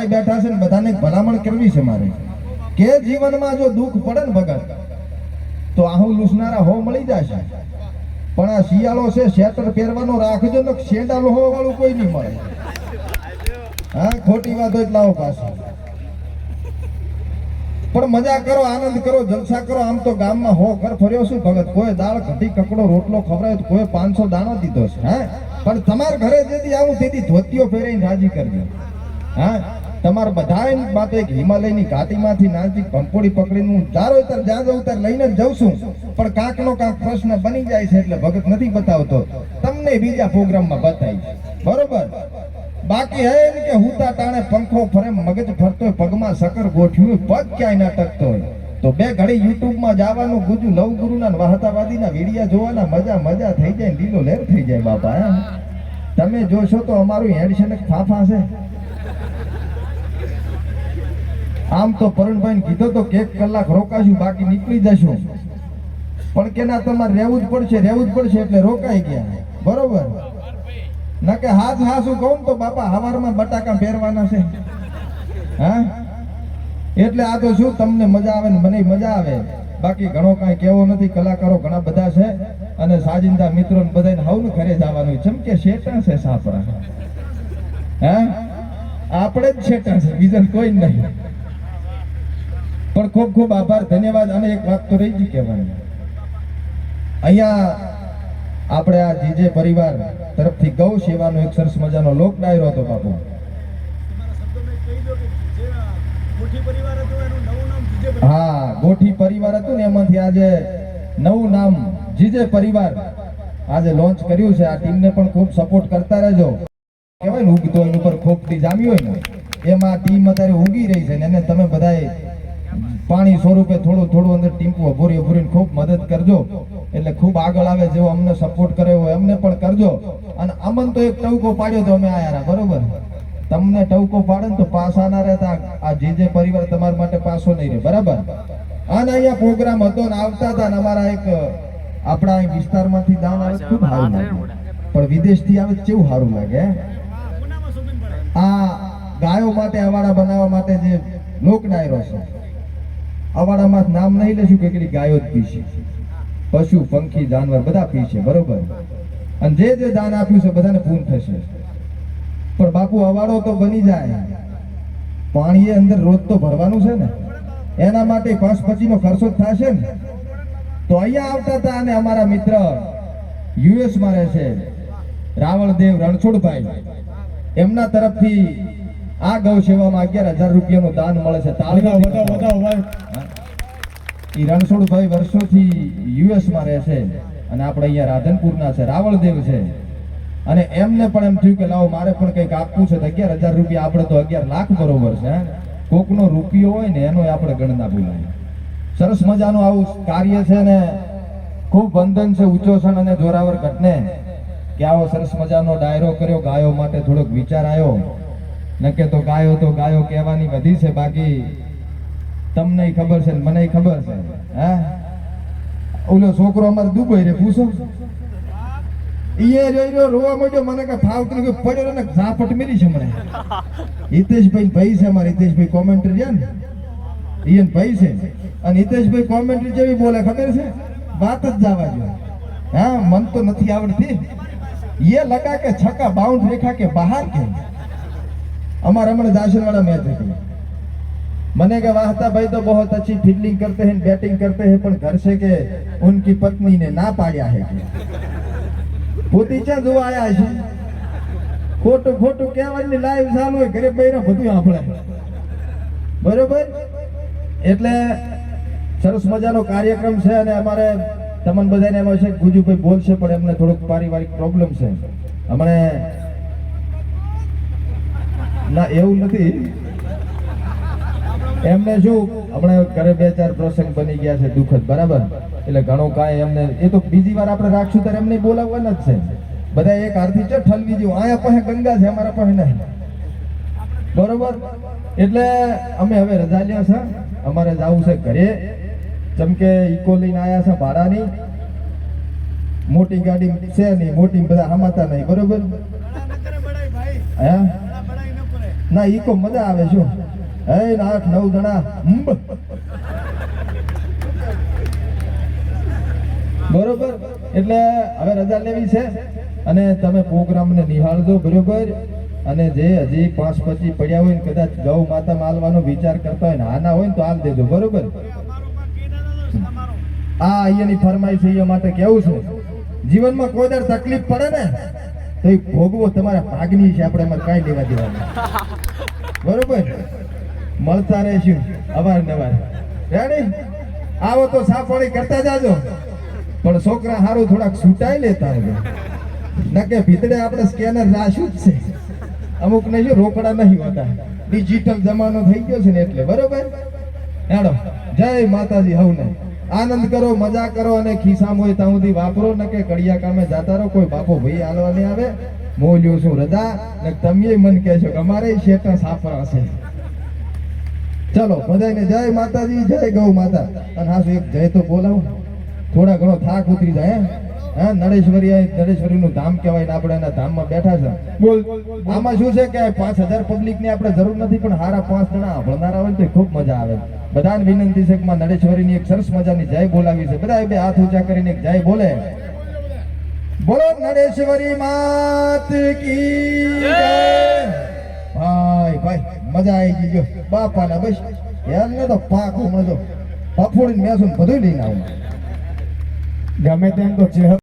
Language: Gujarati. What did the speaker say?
બધા બેઠા છે ને બધાને ભલામણ કરવી છે મારે. કે જીવનમાં જો દુઃખ પડે ને ભગત, તો આહું લૂસનારા હો મળી જશે. પણ આ શિયાળો છે, શેતર પહેરવાનો રાખજો ને શેડા લોહો વાળું કોઈ નહીં મળે. હા, ખોટી વાત હોય લાવો પાછું. પણ મજા કરો, આનંદ કરો, જલસા કરો, આમ તો ગામમાં હો ઘર ફર્યો છું ભગત. કોઈ દાળ કઢી કકડો, રોટલો ખવડાવ્યો તો કોઈ પાંચસો દાણો દીધો છે, હા? પણ તમારા ઘરે જેથી આવું તેથી ધોતીઓ પહેરીને રાજી કરજો, હા? તમારા બધા માટે એક હિમાલયની ઘાટીમાંથી નાનથી કંપોડી પકડીને હું ચારો ઉતર જ્યાં જાઉં ત્યાં લઈને જ જઉં છું. પણ કાંકનો કાંક પ્રશ્ન બની જાય છે એટલે ભગત નથી બતાવતો. તમને બીજા પ્રોગ્રામમાં બતાવી બરોબર? બાકી હે એમ કે હુતા ટાણે પંખો ફરે, મગજ ફરતો પગમાં સકર ગોઠવ્યું પગ ક્યાંય ના ટકતો હોય. તો બે ઘડી યુટ્યુબમાં જવાનું ગુજુ નવગુરુના વાહતાવાદીના વિડિયા જોવાના, મજા મજા થઈ જાય ને લીલો લેર થઈ જાય બાપા. તમે જોશો તો અમારું હેન્ડશેક ફાફા છે આમ તો પરણભાઈ કીધો તો કે કલાક રોકાશું, બાકી નીકળી જશું. પણ કે ના તમારે રહેવું જ પડશે, રહેવું જ પડશે એટલે રોકાઈ ગયા. બરોબર? ના કે હાથ હાસું કહું તો બાપા હવારમાં બટાકા પહેરવાના છે. હા? એટલે આ તો શું તમને મજા આવે ને મને મજા આવે. બાકી ઘણો કાંઈ કેવો નથી, કલાકારો ઘણા બધા છે અને સાજિંદા મિત્રો બધાને હવને ઘરે જવાનું છે. કે શેટા છે સાપરા. હા? આપણે જ શેટા છે બીજા કોઈ નહીં. પણ ખૂબ ખૂબ આભાર, ધન્યવાદ અને એક વાત તો રહી ગઈ કહેવાની. અહીંયા આપણે આ જીજે પરિવાર તરફથી ગૌ સેવાનો એક સરસ મજાનો લોક ડાયરો હતો બાપુ. હા, ગોઠી પરિવાર હતું ને એમાંથી આજે નવું નામ જીજે પરિવાર આજે લોન્ચ કર્યું છે. આ ટીમને પણ ખૂબ સપોર્ટ કરતા રહેજો. કહેવાય ને ઉગતો એની ઉપર ખોપટી જામી હોય ને. એમાં ટીમ અત્યારે ઉગી રહી છે ને, એને તમે બધાએ પાણી સ્વરૂપે થોડું થોડું અંદર ટીમ્પુ અભૂરી અભૂરીને ખૂબ મદદ કરજો. એટલે ખૂબ આગળ આવે જેવો અમને સપોર્ટ કરે હોય અમને પણ કરજો. અને અમન તો એક ટવકો પાડ્યો તો અમે આયા બરોબર? તમને ટવકો પાડે ને તો પાસા ના રહેતા. આ જીજે પરિવાર તમારા માટે પાસો નહીં રહે બરાબર? અને અહીંયા પ્રોગ્રામ હતો ને આવતા હતા ને અમારા એક આપણા અહીં વિસ્તારમાંથી દાન આવે ખૂબ સારું લાગે. પણ વિદેશથી આવે કેવું સારું લાગે આ ગાયો માટે અવાડા બનાવવા માટે જે લોક ડાયરો છે અવાડામાં નામ નહીં લેશું કે કેટલી ગાયો જ પીશે. પશુ, પંખી, જાનવર બધા પીશે, બરોબર? અને જે જે દાન આપ્યું છે બધાને પૂર્ણ થશે. પણ બાપુ, અવાડો તો બની જાય. પાણી અંદર રોજ તો ભરવાનું છે ને. એના માટે પાંચ પચીનો ખર્ચો જ થશે ને. તો અહીંયા આવતા હતા અને અમારા મિત્ર યુએસમાં રહે છે. રાવળદેવ રણછોડભાઈ. એમના તરફથી આ ગૌ સેવામાં અગિયાર હજાર રૂપિયાનું દાન મળે છે. એ રણછોડભાઈ વર્ષોથી યુએસમાં રહે છે અને આપણે અહીંયા રાધનપુરના છે રાવળદેવ છે. અને એમને પણ એમ થયું કે લાવો મારે પણ કંઈક આપવું છે તો અગિયાર હજાર રૂપિયા આપણે તો અગિયાર લાખ બરોબર છે કોકનો રૂપિયો હોય ને એનો આપણે ગણના બોલાય સરસ મજાનું આવું કાર્ય છે ને ખૂબ વંદન છે ઉચ્ચોષણ અને જોરાવર ઘટને. કે આવો સરસ મજાનો ડાયરો કર્યો ગાયો માટે થોડોક વિચાર આવ્યો નકે તો ગાયો તો ગાયો કહેવાની બધી છે બાકી તમને ખબર છે મને ખબર છે, હા? ઓલો છોકરો અમારે દુબઈ રે, પૂછો. ઈએ જોઈ રહ્યો, રોવા માંડ્યો, મને કે ફાવતું કે પડ્યો ને ઝાપટ મેરી છે મને. હિતેશભાઈ ભાઈ છે અમારે, હિતેશભાઈ કોમેન્ટરી છે ને? ઈયન ભાઈ છે. અને હિતેશભાઈ કોમેન્ટરી જેવી બોલે, ખબર છે? વાત જ જવા જો હા, મન તો નથી આવડતી. યે લગા કે છકા બાઉન્ડ રેખા કે બહાર કે? અમારે હમણાં દાસરવાળા મેચ હતી. મને કે વાહતા ભાઈ તો બહુ અચ્છી ફિલ્ડિંગ કરતે હે બેટિંગ કરતે હે, પણ ઘર સે કે ઉનકી પત્ની ને ના પાડ્યા હે પોતી ચા જોવા આયા છે. ખોટું ખોટું કહેવાની લાઈવ ચાલુ હોય ઘરે બહેરો બધું આપણે બરોબર? એટલે સરસ મજાનો કાર્યક્રમ છે અને અમારે તમને બધાને એમાં છે ગુજુભાઈ બોલશે, પણ એમને થોડોક પારિવારિક પ્રોબ્લેમ છે. હમણાં ના એવું નથી. એમને શું હમણાં ઘરે બે ચાર પ્રસંગ બની ગયા છે દુઃખદ બરાબર? એટલે ઘણું કાંઈ એમને એ તો બીજી વાર આપણે રાખશું ત્યારે એમને બોલાવવાના જ છે. બધા એક આરતી છે ઠલવી જેવું આયા પાસે ગંગા છે અમારા પાસે નહીં. બરોબર? એટલે અમે હવે રજા લ્યા છે. અમારે જવું છે ઘરે. જેમ કે ઇકો લઈને આવ્યા છે ભાડાની. મોટી ગાડી છે નહીં મોટી બધા હમાતા નહીં બરોબર? હે? ના, ઈ કો મજા આવે શું? હે આઠ નવ જણા. બરોબર? એટલે હવે રજા લેવી છે અને તમે પ્રોગ્રામને નિહાળજો, બરોબર? અને જે હજી પાંચ પચી પડ્યા હોય ને કદાચ ગૌ માતા માલવાનો વિચાર કરતા હોય ને, આના હોય ને તો હાલ દેજો, બરોબર? આ અહીંયાની ફરમાઈશ અહીંયા માટે કેવું છે? જીવનમાં કોઈ દર તકલીફ પડે ને? તો એ ભોગવો તમારા ભાગની છે, આપણે એમાં કાંઈ લેવા દેવાનું બરોબર? મળતા રહેશું, અવારનવાર. રેડી? આવો તો સાફવાળી કરતા જાજો. પણ છોકરા હારું થોડાક છૂટાઈ લેતા હોય. નકે ભીતડે આપણે સ્કેનર રાશું જ છે. અમુક ને શું, રોકડા નહીં હોતા. ડિજિટલ જમાનો થઈ ગયો છે ને એટલે, બરોબર? હેડો. જય માતાજી, હવને. આનંદ કરો, મજા કરો અને ખિસ્સામાં હોય ત્યાં સુધી વાપરો. ને કે કડિયા કામે જતા રહો, કોઈ બાપો ભાઈ હાલવા નહીં આવે. મોલ્યો શું રજા, ને તમે મન કહેશો કે અમારે શેટા સાફરા છે ચલો બધાને જય માતાજી, જય ગૌ માતા. અને હા એક જય તો બોલાવો. થોડા ઘણો થાક ઉતરી જાય હે? નરેશ્વરી નરેશ્વરી નું ધામ કહેવાય ને આપણે એના ધામમાં બેઠા છે. બોલ આમાં શું છે કે પાંચ હજાર પબ્લિકની આપણે જરૂર નથી પણ હારા પાંચ જણા ભણનારા હોય ને તો ખૂબ મજા આવે. બધાને વિનંતી છે કે માં નરેશ્વરીની એક સરસ મજાની જય બોલાવી છે. બધા બે હાથ ઊંચા કરીને એક જય બોલે. બોલો નરેશ્વરી માત કી ભાઈ ભાઈ મજા આવી ગઈ જો. બાપાના બસ એમને તો પાક હમણાં જો પફોડીને મેસું બધું લઈને આવું. ગમે તેમ તો ચેહર